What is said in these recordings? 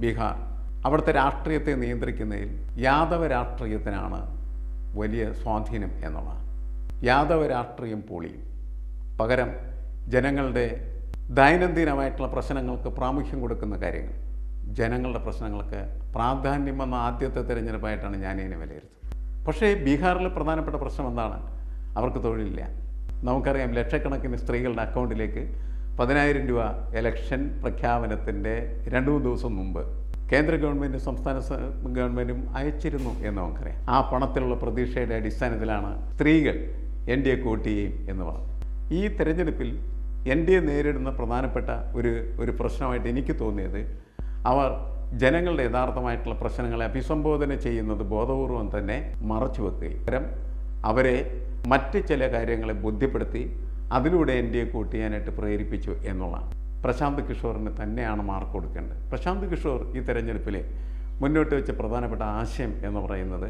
ബീഹാർ. അവിടുത്തെ രാഷ്ട്രീയത്തെ നിയന്ത്രിക്കുന്നതിൽ യാദവ രാഷ്ട്രീയത്തിനാണ് വലിയ സ്വാധീനം എന്നുള്ളതാണ്. യാദവ രാഷ്ട്രീയം പൊളിയും പകരം ജനങ്ങളുടെ ദൈനംദിനമായിട്ടുള്ള പ്രശ്നങ്ങൾക്ക് പ്രാമുഖ്യം കൊടുക്കുന്ന കാര്യങ്ങൾ. ജനങ്ങളുടെ പ്രശ്നങ്ങൾക്ക് പ്രാധാന്യം വന്ന ആദ്യത്തെ തിരഞ്ഞെടുപ്പായിട്ടാണ് ഞാൻ ഇതിനെ വിലയിരുത്തുന്നത്. പക്ഷേ ബീഹാറിലെ പ്രധാനപ്പെട്ട പ്രശ്നം എന്താണ്? അവർക്ക് തൊഴിലില്ല. നമുക്കറിയാം ലക്ഷക്കണക്കിന് സ്ത്രീകളുടെ അക്കൗണ്ടിലേക്ക് പതിനായിരം രൂപ എലക്ഷൻ പ്രഖ്യാപനത്തിന്റെ രണ്ട് മൂന്ന് ദിവസം മുമ്പ് കേന്ദ്ര ഗവൺമെന്റും സംസ്ഥാന ഗവൺമെന്റും അയച്ചിരുന്നു എന്ന് നമുക്കറിയാം. ആ പണത്തിലുള്ള പ്രതീക്ഷയുടെ അടിസ്ഥാനത്തിലാണ് സ്ത്രീകൾ എൻ ഡി എ വോട്ട് ചെയ്യും എന്ന് പറഞ്ഞു ഈ തെരഞ്ഞെടുപ്പിൽ എൻ ഡി എ നേരിടുന്ന പ്രധാനപ്പെട്ട ഒരു ഒരു പ്രശ്നമായിട്ട് എനിക്ക് തോന്നിയത് അവർ ജനങ്ങളുടെ യഥാർത്ഥമായിട്ടുള്ള പ്രശ്നങ്ങളെ അഭിസംബോധന ചെയ്യുന്നത് ബോധപൂർവം തന്നെ മറച്ചു വെക്കുകയും അവരെ മറ്റ് ചില കാര്യങ്ങളെ ബോധ്യപ്പെടുത്തി അതിലൂടെ എൻ ഡി എ വോട്ട് ചെയ്യാനായിട്ട് പ്രേരിപ്പിച്ചു എന്നുള്ളതാണ്. പ്രശാന്ത് കിഷോറിന് തന്നെയാണ് മാർക്ക് കൊടുക്കേണ്ടത്. പ്രശാന്ത് കിഷോർ ഈ തെരഞ്ഞെടുപ്പിലെ മുന്നോട്ട് വെച്ച പ്രധാനപ്പെട്ട ആശയം എന്ന് പറയുന്നത്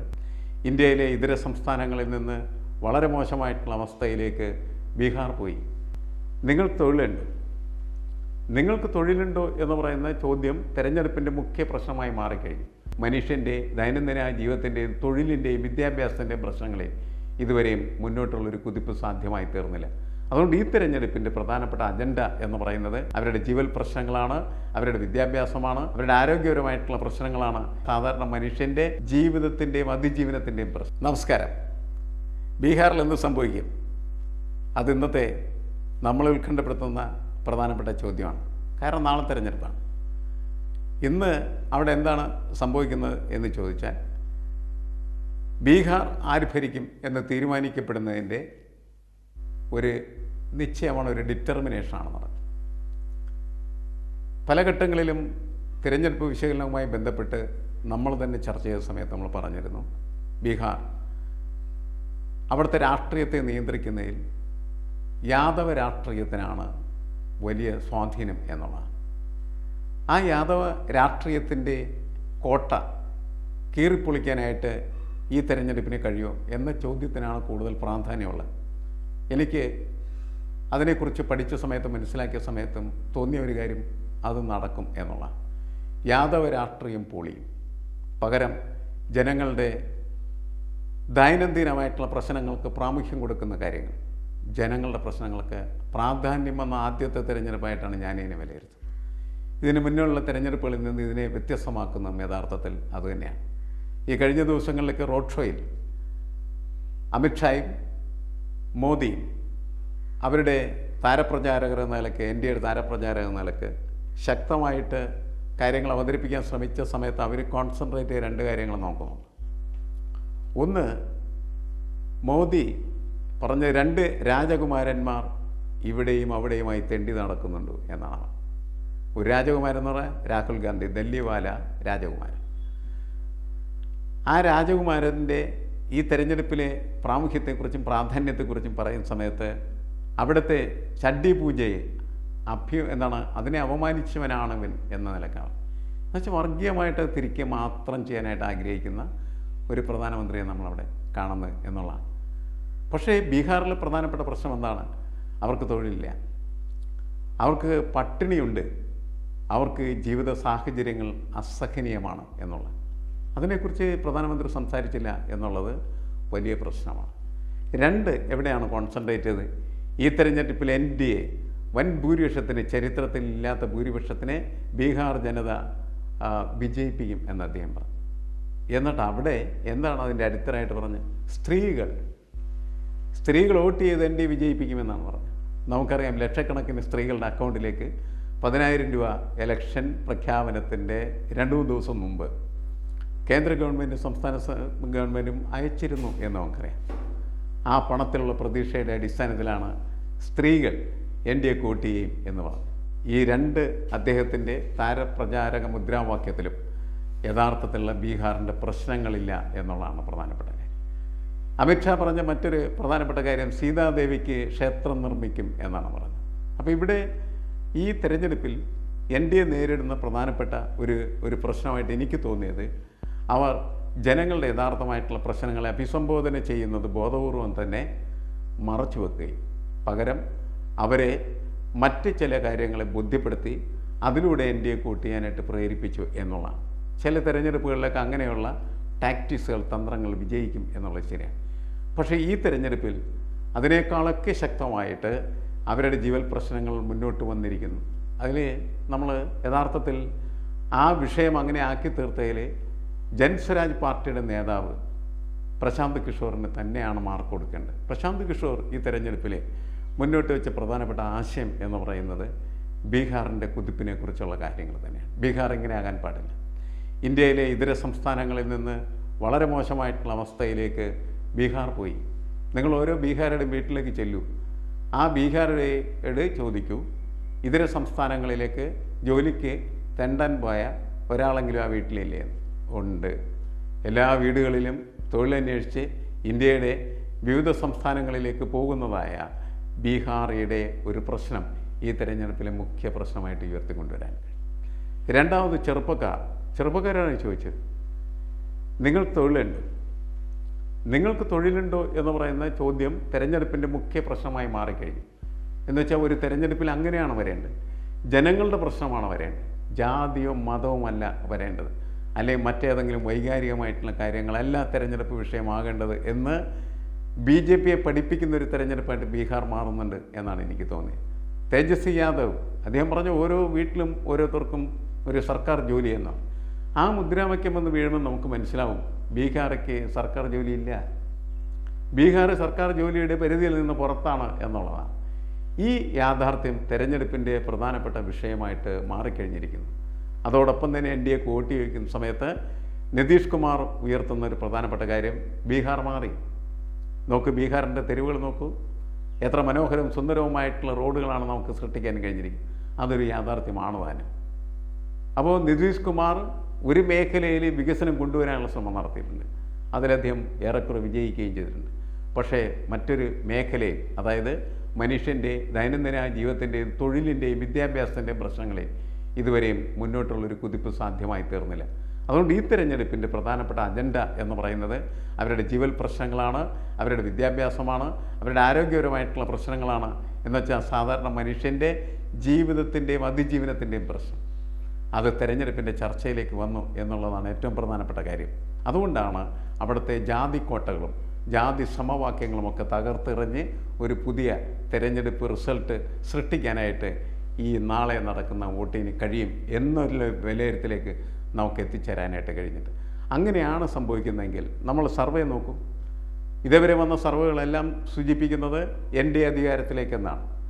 ഇന്ത്യയിലെ ഇതര സംസ്ഥാനങ്ങളിൽ നിന്ന് വളരെ മോശമായിട്ടുള്ള അവസ്ഥയിലേക്ക് ബീഹാർ പോയി. നിങ്ങൾ തൊഴിലുണ്ട്? നിങ്ങൾക്ക് തൊഴിലുണ്ടോ എന്ന് പറയുന്ന ചോദ്യം തെരഞ്ഞെടുപ്പിന്റെ മുഖ്യ പ്രശ്നമായി മാറിക്കഴിഞ്ഞു. മനുഷ്യന്റെ ദൈനംദിന ജീവിതത്തിന്റെയും തൊഴിലിന്റെയും വിദ്യാഭ്യാസത്തിന്റെയും പ്രശ്നങ്ങളെ ഇതുവരെയും മുന്നോട്ടുള്ളൊരു കുതിപ്പ് സാധ്യമായി തീർന്നില്ല. അതുകൊണ്ട് ഈ തിരഞ്ഞെടുപ്പിന്റെ പ്രധാനപ്പെട്ട അജണ്ട എന്ന് പറയുന്നത് അവരുടെ ജീവൽ പ്രശ്നങ്ങളാണ് അവരുടെ വിദ്യാഭ്യാസമാണ് അവരുടെ ആരോഗ്യപരമായിട്ടുള്ള പ്രശ്നങ്ങളാണ്. സാധാരണ മനുഷ്യന്റെ ജീവിതത്തിന്റെയും അതിജീവനത്തിന്റെയും പ്രശ്നം. നമസ്കാരം. ബീഹാറിൽ എന്ത് സംഭവിക്കും? അത് ഇന്നത്തെ നമ്മൾ ഉത്കണ്ഠപ്പെടുത്തുന്ന പ്രധാനപ്പെട്ട ചോദ്യമാണ്. കാരണം നാളെ തിരഞ്ഞെടുപ്പാണ്. ഇന്ന് അവിടെ എന്താണ് സംഭവിക്കുന്നത് എന്ന് ചോദിച്ചാൽ ബീഹാർ ആര് ഭരിക്കും എന്ന് തീരുമാനിക്കപ്പെടുന്നതിന്റെ ഒരു നിശ്ചയമാണ് ഒരു ഡിറ്റർമിനേഷനാണ് നടക്കുന്നത് പല ഘട്ടങ്ങളിലും തിരഞ്ഞെടുപ്പ് വിശകലനവുമായി ബന്ധപ്പെട്ട് നമ്മൾ തന്നെ ചർച്ച ചെയ്ത സമയത്ത് നമ്മൾ പറഞ്ഞിരുന്നു ബീഹാർ അവിടുത്തെ രാഷ്ട്രീയത്തെ നിയന്ത്രിക്കുന്നതിൽ യാദവ രാഷ്ട്രീയത്തിനാണ് വലിയ സ്വാധീനം എന്നുള്ളതാണ്. ആ യാദവ രാഷ്ട്രീയത്തിന്റെ കോട്ട കീറിപ്പൊളിക്കാനായിട്ട് ഈ തെരഞ്ഞെടുപ്പിന് കഴിയുമോ എന്ന ചോദ്യത്തിനാണ് കൂടുതൽ പ്രാധാന്യമുള്ളത്. എനിക്ക് അതിനെക്കുറിച്ച് പഠിച്ച സമയത്തും മനസ്സിലാക്കിയ സമയത്തും തോന്നിയ ഒരു കാര്യം അത് നടക്കും എന്നുള്ളതാണ്. യാദവ രാഷ്ട്രീയം പൊളിയും. പകരം ജനങ്ങളുടെ ദൈനംദിനമായിട്ടുള്ള പ്രശ്നങ്ങൾക്ക് പ്രാമുഖ്യം കൊടുക്കുന്ന കാര്യങ്ങൾ. ജനങ്ങളുടെ പ്രശ്നങ്ങൾക്ക് പ്രാധാന്യം വന്ന ആദ്യത്തെ തിരഞ്ഞെടുപ്പായിട്ടാണ് ഞാൻ ഇതിനെ വിലയിരുത്തുന്നത്. ഇതിന് മുന്നിലുള്ള തിരഞ്ഞെടുപ്പുകളിൽ നിന്ന് ഇതിനെ വ്യത്യസ്തമാക്കുന്ന യഥാർത്ഥത്തിൽ അതുതന്നെയാണ് ഈ കഴിഞ്ഞ ദിവസങ്ങളിലൊക്കെ റോഡ് ഷോയിൽ അമിത്ഷായും മോദിയും അവരുടെ താരപ്രചാരകർ എന്ന നിലയ്ക്ക് എൻ ഡി എയുടെ താരപ്രചാരകർ എന്ന നിലയ്ക്ക് ശക്തമായിട്ട് കാര്യങ്ങൾ അവതരിപ്പിക്കാൻ ശ്രമിച്ച സമയത്ത് അവർ കോൺസെൻട്രേറ്റ് ചെയ്ത് രണ്ട് കാര്യങ്ങൾ നോക്കുന്നു ഒന്ന് മോദി പറഞ്ഞ രണ്ട് രാജകുമാരന്മാർ ഇവിടെയും അവിടെയുമായി തെണ്ടി നടക്കുന്നുണ്ട് എന്നാണ്. ഒരു രാജകുമാരൻ എന്ന് പറയാൻ രാഹുൽ ഗാന്ധി ദല്ലിവാല രാജകുമാരൻ. ആ രാജകുമാരന്റെ ഈ തെരഞ്ഞെടുപ്പിലെ പ്രാമുഖ്യത്തെക്കുറിച്ചും പ്രാധാന്യത്തെക്കുറിച്ചും പറയുന്ന സമയത്ത് അവിടുത്തെ ചഡ്ഡി പൂജയെ അഭ്യ എന്താണ് അതിനെ അപമാനിച്ചവനാണവൻ എന്ന നിലക്കാണ്. എന്നുവെച്ചാൽ വർഗീയമായിട്ട് തിരിക്കുക മാത്രം ചെയ്യാനായിട്ട് ആഗ്രഹിക്കുന്ന ഒരു പ്രധാനമന്ത്രിയെ നമ്മളവിടെ കാണുന്നത് എന്നുള്ളതാണ്. പക്ഷേ ബീഹാറിൽ പ്രധാനപ്പെട്ട പ്രശ്നം എന്താണ്? അവർക്ക് തൊഴിലില്ല. അവർക്ക് പട്ടിണിയുണ്ട്. അവർക്ക് ജീവിത സാഹചര്യങ്ങൾ അസഹനീയമാണ് എന്നുള്ളത്. അതിനെക്കുറിച്ച് പ്രധാനമന്ത്രി സംസാരിച്ചില്ല എന്നുള്ളത് വലിയ പ്രശ്നമാണ്. രണ്ട് എവിടെയാണ് കോൺസെൻട്രേറ്റ് ചെയ്തത്? ഈ തെരഞ്ഞെടുപ്പിൽ എൻ ഡി എ വൻ ഭൂരിപക്ഷത്തിന് ചരിത്രത്തിൽ ഇല്ലാത്ത ഭൂരിപക്ഷത്തിനെ ബീഹാർ ജനത വിജയിപ്പിക്കും എന്ന് അദ്ദേഹം പറഞ്ഞു. എന്നിട്ട് അവിടെ എന്താണ് അതിന്റെ അടിത്തറായിട്ട് പറഞ്ഞത്? സ്ത്രീകൾ. സ്ത്രീകൾ വോട്ട് ചെയ്ത് എൻ ഡി വിജയിപ്പിക്കുമെന്നാണ് പറഞ്ഞത്. നമുക്കറിയാം ലക്ഷക്കണക്കിന് സ്ത്രീകളുടെ അക്കൗണ്ടിലേക്ക് പതിനായിരം രൂപ എലക്ഷൻ പ്രഖ്യാപനത്തിന്റെ രണ്ട് മൂന്ന് ദിവസം മുമ്പ് കേന്ദ്ര ഗവൺമെന്റും സംസ്ഥാന ഗവൺമെന്റും അയച്ചിരുന്നു എന്ന് നമുക്കറിയാം. ആ പണത്തിലുള്ള പ്രതീക്ഷയുടെ അടിസ്ഥാനത്തിലാണ് സ്ത്രീകൾ എൻ ഡി എ കൂട്ടിയേയും എന്ന് പറഞ്ഞു. ഈ രണ്ട് അദ്ദേഹത്തിന്റെ താരപ്രചാരക മുദ്രാവാക്യത്തിലും യഥാർത്ഥത്തിലുള്ള ബീഹാറിന്റെ പ്രശ്നങ്ങളില്ല എന്നുള്ളതാണ് പ്രധാനപ്പെട്ട കാര്യം. അമിത്ഷാ പറഞ്ഞ മറ്റൊരു പ്രധാനപ്പെട്ട കാര്യം സീതാദേവിക്ക് ക്ഷേത്രം നിർമ്മിക്കും എന്നാണ് പറഞ്ഞത്. അപ്പോൾ ഇവിടെ ഈ തെരഞ്ഞെടുപ്പിൽ എൻ ഡി എ നേരിടുന്ന പ്രധാനപ്പെട്ട ഒരു ഒരു പ്രശ്നമായിട്ട് എനിക്ക് തോന്നിയത് അവർ ജനങ്ങളുടെ യഥാർത്ഥമായിട്ടുള്ള പ്രശ്നങ്ങളെ അഭിസംബോധന ചെയ്യുന്നത് ബോധപൂർവം തന്നെ മറച്ചു വെക്കുകയും പകരം അവരെ മറ്റ് ചില കാര്യങ്ങളെ ബോധ്യപ്പെടുത്തി അതിലൂടെ എൻ ഡി എ കൂട്ട് ചെയ്യാനായിട്ട് പ്രേരിപ്പിച്ചു എന്നുള്ളതാണ്. ചില തിരഞ്ഞെടുപ്പുകളിലൊക്കെ അങ്ങനെയുള്ള ടാക്ടിക്സുകൾ തന്ത്രങ്ങൾ വിജയിക്കും എന്നുള്ളത് ശരിയാണ്. പക്ഷേ ഈ തിരഞ്ഞെടുപ്പിൽ അതിനേക്കാളൊക്കെ ശക്തമായിട്ട് അവരുടെ ജീവൽ പ്രശ്നങ്ങൾ മുന്നോട്ട് വന്നിരിക്കുന്നു. അതിൽ നമ്മൾ യഥാർത്ഥത്തിൽ ആ വിഷയം അങ്ങനെ ആക്കി തീർത്തതിൽ ജൻസ്വരാജ് പാർട്ടിയുടെ നേതാവ് പ്രശാന്ത് കിഷോറിന് തന്നെയാണ് മാർക്ക് കൊടുക്കേണ്ടത്. പ്രശാന്ത് കിഷോർ ഈ തെരഞ്ഞെടുപ്പിലെ മുന്നോട്ട് വെച്ച പ്രധാനപ്പെട്ട ആശയം എന്ന് പറയുന്നത് ബീഹാറിന്റെ കുതിപ്പിനെ കുറിച്ചുള്ള കാര്യങ്ങൾ തന്നെയാണ്. ബീഹാർ ഇങ്ങനെ ആകാൻ പാടില്ല. ഇന്ത്യയിലെ ഇതര സംസ്ഥാനങ്ങളിൽ നിന്ന് വളരെ മോശമായിട്ടുള്ള അവസ്ഥയിലേക്ക് ബീഹാർ പോയി. നിങ്ങൾ ഓരോ ബീഹാരുടെ വീട്ടിലേക്ക് ചെല്ലൂ. ആ ബീഹാരുടെ ചോദിക്കൂ ഇതര സംസ്ഥാനങ്ങളിലേക്ക് ജോലിക്ക് തെണ്ടാൻ പോയ ഒരാളെങ്കിലും ആ വീട്ടിലില്ലേ? ഉണ്ട്. എല്ലാ വീടുകളിലും തൊഴിലന്വേഷിച്ച് ഇന്ത്യയുടെ വിവിധ സംസ്ഥാനങ്ങളിലേക്ക് പോകുന്നതായ ബീഹാറിയുടെ ഒരു പ്രശ്നം ഈ തെരഞ്ഞെടുപ്പിലെ മുഖ്യ പ്രശ്നമായിട്ട് ഉയർത്തിക്കൊണ്ടുവരാൻ. രണ്ടാമത് ചെറുപ്പക്കാർ. ചെറുപ്പക്കാരാണ് ചോദിച്ചത് നിങ്ങൾ തൊഴിലുണ്ടോ? നിങ്ങൾക്ക് തൊഴിലുണ്ടോ? എന്ന് പറയുന്ന ചോദ്യം തെരഞ്ഞെടുപ്പിന്റെ മുഖ്യ പ്രശ്നമായി മാറിക്കഴിഞ്ഞു. എന്ന് വെച്ചാൽ ഒരു തെരഞ്ഞെടുപ്പിൽ അങ്ങനെയാണ് വരേണ്ടത്. ജനങ്ങളുടെ പ്രശ്നമാണ് വരേണ്ടത്. ജാതിയോ അല്ല വരേണ്ടത്. അല്ലെങ്കിൽ മറ്റേതെങ്കിലും വൈകാരികമായിട്ടുള്ള കാര്യങ്ങളല്ല തെരഞ്ഞെടുപ്പ് വിഷയമാകേണ്ടത് എന്ന് ബി ജെ പിയെ പഠിപ്പിക്കുന്ന ഒരു തെരഞ്ഞെടുപ്പായിട്ട് ബീഹാർ മാറുന്നുണ്ട് എന്നാണ് എനിക്ക് തോന്നിയത് തേജസ്വി യാദവ് അദ്ദേഹം പറഞ്ഞ ഓരോ വീട്ടിലും ഓരോരുത്തർക്കും ഒരു സർക്കാർ ജോലി എന്നാണ്. ആ മുദ്രാവാക്യം വന്ന് വീഴുമ്പോൾ നമുക്ക് മനസ്സിലാവും. ബീഹാർക്ക് സർക്കാർ ജോലിയില്ല. ബീഹാർ സർക്കാർ ജോലിയുടെ പരിധിയിൽ നിന്ന് പുറത്താണ് എന്നുള്ളതാണ്. ഈ യാഥാർത്ഥ്യം തെരഞ്ഞെടുപ്പിന്റെ പ്രധാനപ്പെട്ട വിഷയമായിട്ട് മാറിക്കഴിഞ്ഞിരിക്കുന്നു. അതോടൊപ്പം തന്നെ എൻ ഡി എ വോട്ട് ചോദിക്കുന്ന സമയത്ത് നിതീഷ് കുമാർ ഉയർത്തുന്ന ഒരു പ്രധാനപ്പെട്ട കാര്യം ബീഹാർ മാറി. നോക്ക് ബീഹാറിന്റെ തെരുവുകൾ നോക്കൂ. എത്ര മനോഹരവും സുന്ദരവുമായിട്ടുള്ള റോഡുകളാണ് നമുക്ക് സൃഷ്ടിക്കാൻ കഴിഞ്ഞിരിക്കും അതൊരു യാഥാർത്ഥ്യമാണ് താനും അപ്പോൾ നിതീഷ് കുമാർ ഒരു മേഖലയിൽ വികസനം കൊണ്ടുവരാനുള്ള ശ്രമം നടത്തിയിട്ടുണ്ട്. അതിലദ്ദേഹം ഏറെക്കുറെ വിജയിക്കുകയും ചെയ്തിട്ടുണ്ട്. പക്ഷേ മറ്റൊരു മേഖലയിൽ അതായത് മനുഷ്യന്റെ ദൈനംദിന ജീവിതത്തിന്റെയും തൊഴിലിന്റെയും വിദ്യാഭ്യാസത്തിന്റെയും പ്രശ്നങ്ങളെ ഇതുവരെയും മുന്നോട്ടുള്ളൊരു കുതിപ്പ് സാധ്യമായി തീർന്നില്ല. അതുകൊണ്ട് ഈ തിരഞ്ഞെടുപ്പിന്റെ പ്രധാനപ്പെട്ട അജണ്ട എന്ന് പറയുന്നത് അവരുടെ ജീവൽ പ്രശ്നങ്ങളാണ് അവരുടെ വിദ്യാഭ്യാസമാണ് അവരുടെ ആരോഗ്യപരമായിട്ടുള്ള പ്രശ്നങ്ങളാണ് എന്ന് വെച്ചാൽ സാധാരണ മനുഷ്യന്റെ ജീവിതത്തിന്റെയും അതിജീവനത്തിന്റെയും പ്രശ്നം. അത് തെരഞ്ഞെടുപ്പിന്റെ ചർച്ചയിലേക്ക് വന്നു എന്നുള്ളതാണ് ഏറ്റവും പ്രധാനപ്പെട്ട കാര്യം. അതുകൊണ്ടാണ് അവിടുത്തെ ജാതി കോട്ടകളും ജാതി സമവാക്യങ്ങളുമൊക്കെ തകർത്തെറിഞ്ഞ് ഒരു പുതിയ തിരഞ്ഞെടുപ്പ് റിസൾട്ട് സൃഷ്ടിക്കാനായിട്ട് ഈ നാളെ നടക്കുന്ന വോട്ടിന് കഴിയും എന്നൊരു വിലയിരുത്തലേക്ക് നമുക്ക് എത്തിച്ചേരാനായിട്ട് കഴിഞ്ഞിട്ട്. അങ്ങനെയാണ് സംഭവിക്കുന്നതെങ്കിൽ നമ്മൾ സർവേ നോക്കും. ഇതേവരെ വന്ന സർവേകളെല്ലാം സൂചിപ്പിക്കുന്നത് എൻ ഡി അധികാരത്തിലേക്കെന്നാണ്.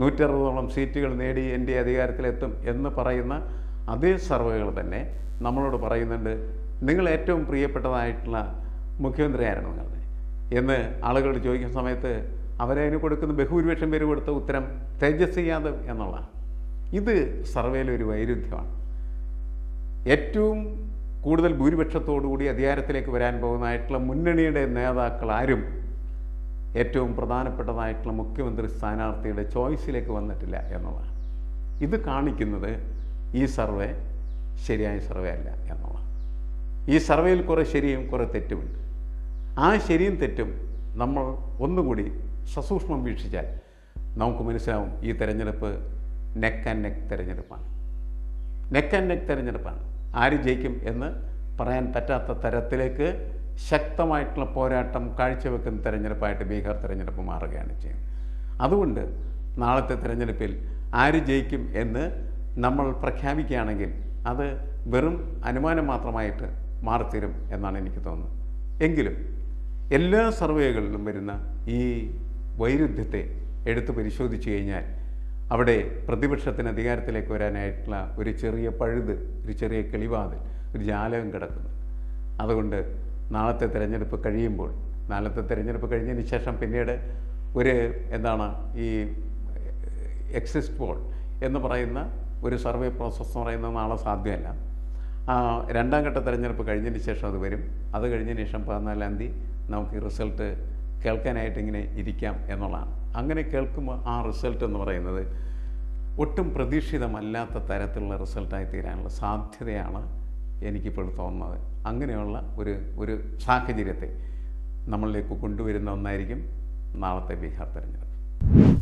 നൂറ്ററുപതോളം സീറ്റുകൾ നേടി എൻ ഡി അധികാരത്തിലെത്തും എന്ന് പറയുന്ന അതേ സർവേകൾ തന്നെ നമ്മളോട് പറയുന്നുണ്ട്. നിങ്ങൾ ഏറ്റവും പ്രിയപ്പെട്ടതായിട്ടുള്ള മുഖ്യമന്ത്രി ആയിരുന്നു നിങ്ങളുടെ? എന്ന് ആളുകൾ ചോദിക്കുന്ന സമയത്ത് അവരതിന് കൊടുക്കുന്ന ബഹുഭൂരിപക്ഷം പേര് കൊടുത്ത ഉത്തരം തേജസ് യാദവ് എന്നുള്ളതാണ്. ഇത് സർവേയിലൊരു വൈരുദ്ധ്യമാണ്. ഏറ്റവും കൂടുതൽ ഭൂരിപക്ഷത്തോടുകൂടി അധികാരത്തിലേക്ക് വരാൻ പോകുന്നതായിട്ടുള്ള മുന്നണിയുടെ നേതാക്കൾ ആരും ഏറ്റവും പ്രധാനപ്പെട്ടതായിട്ടുള്ള മുഖ്യമന്ത്രി സ്ഥാനാർത്ഥിയുടെ ചോയ്സിലേക്ക് വന്നിട്ടില്ല എന്നുള്ളതാണ്. ഇത് കാണിക്കുന്നത് ഈ സർവേ ശരിയായ സർവേ അല്ല എന്നുള്ളതാണ്. ഈ സർവേയിൽ കുറേ ശരിയും കുറേ തെറ്റുമുണ്ട്. ആ ശരിയും തെറ്റും നമ്മൾ ഒന്നുകൂടി സസൂക്ഷ്മം വീക്ഷിച്ചാൽ നമുക്ക് മനസ്സിലാവും ഈ തെരഞ്ഞെടുപ്പ് നെക്ക് ആൻഡ് നെക്ക് തെരഞ്ഞെടുപ്പാണ്. നെക്ക് ആൻഡ് നെക്ക് തെരഞ്ഞെടുപ്പാണ്. ആര് ജയിക്കും എന്ന് പറയാൻ പറ്റാത്ത തരത്തിലേക്ക് ശക്തമായിട്ടുള്ള പോരാട്ടം കാഴ്ചവെക്കുന്ന തെരഞ്ഞെടുപ്പായിട്ട് ബീഹാർ തെരഞ്ഞെടുപ്പ് മാറുകയാണ് ചെയ്യുന്നത്. അതുകൊണ്ട് നാളത്തെ തിരഞ്ഞെടുപ്പിൽ ആര് ജയിക്കും എന്ന് നമ്മൾ പ്രഖ്യാപിക്കുകയാണെങ്കിൽ അത് വെറും അനുമാനം മാത്രമായിട്ട് മാറിത്തീരും എന്നാണ് എനിക്ക് തോന്നുന്നത്. എങ്കിലും എല്ലാ സർവേകളിലും വരുന്ന ഈ വൈരുദ്ധ്യത്തെ എടുത്തു പരിശോധിച്ചു കഴിഞ്ഞാൽ അവിടെ പ്രതിപക്ഷത്തിന് അധികാരത്തിലേക്ക് വരാനായിട്ടുള്ള ഒരു ചെറിയ പഴുത് ഒരു ചെറിയ കിളിവാതിൽ ഒരു ജാലകം കിടക്കുന്നു. അതുകൊണ്ട് നാളത്തെ തിരഞ്ഞെടുപ്പ് കഴിയുമ്പോൾ നാളത്തെ തിരഞ്ഞെടുപ്പ് കഴിഞ്ഞതിന് ശേഷം പിന്നീട് ഒരു എന്താണ് ഈ എക്സിസ്റ്റ് പോൾ എന്ന് പറയുന്ന ഒരു സർവേ പ്രോസസ്സ് എന്ന് പറയുന്നത് നാളെ സാധ്യമല്ല. രണ്ടാം ഘട്ട തിരഞ്ഞെടുപ്പ് കഴിഞ്ഞതിന് ശേഷം അത് വരും. അത് കഴിഞ്ഞതിന് ശേഷം പതിനാലാം തീയതി നമുക്ക് ഈ റിസൾട്ട് കേൾക്കാനായിട്ട് ഇങ്ങനെ ഇരിക്കാം എന്നുള്ളതാണ്. അങ്ങനെ കേൾക്കുമ്പോൾ ആ റിസൾട്ട് എന്ന് പറയുന്നത് ഒട്ടും പ്രതീക്ഷിതമല്ലാത്ത തരത്തിലുള്ള റിസൾട്ടായി തീരാനുള്ള സാധ്യതയാണ് എനിക്കിപ്പോൾ തോന്നുന്നത്. അങ്ങനെയുള്ള ഒരു ഒരു സാഹചര്യത്തെ നമ്മളിലേക്ക് കൊണ്ടുവരുന്ന ഒന്നായിരിക്കും നാളത്തെ ബീഹാർ തെരഞ്ഞെടുപ്പ്.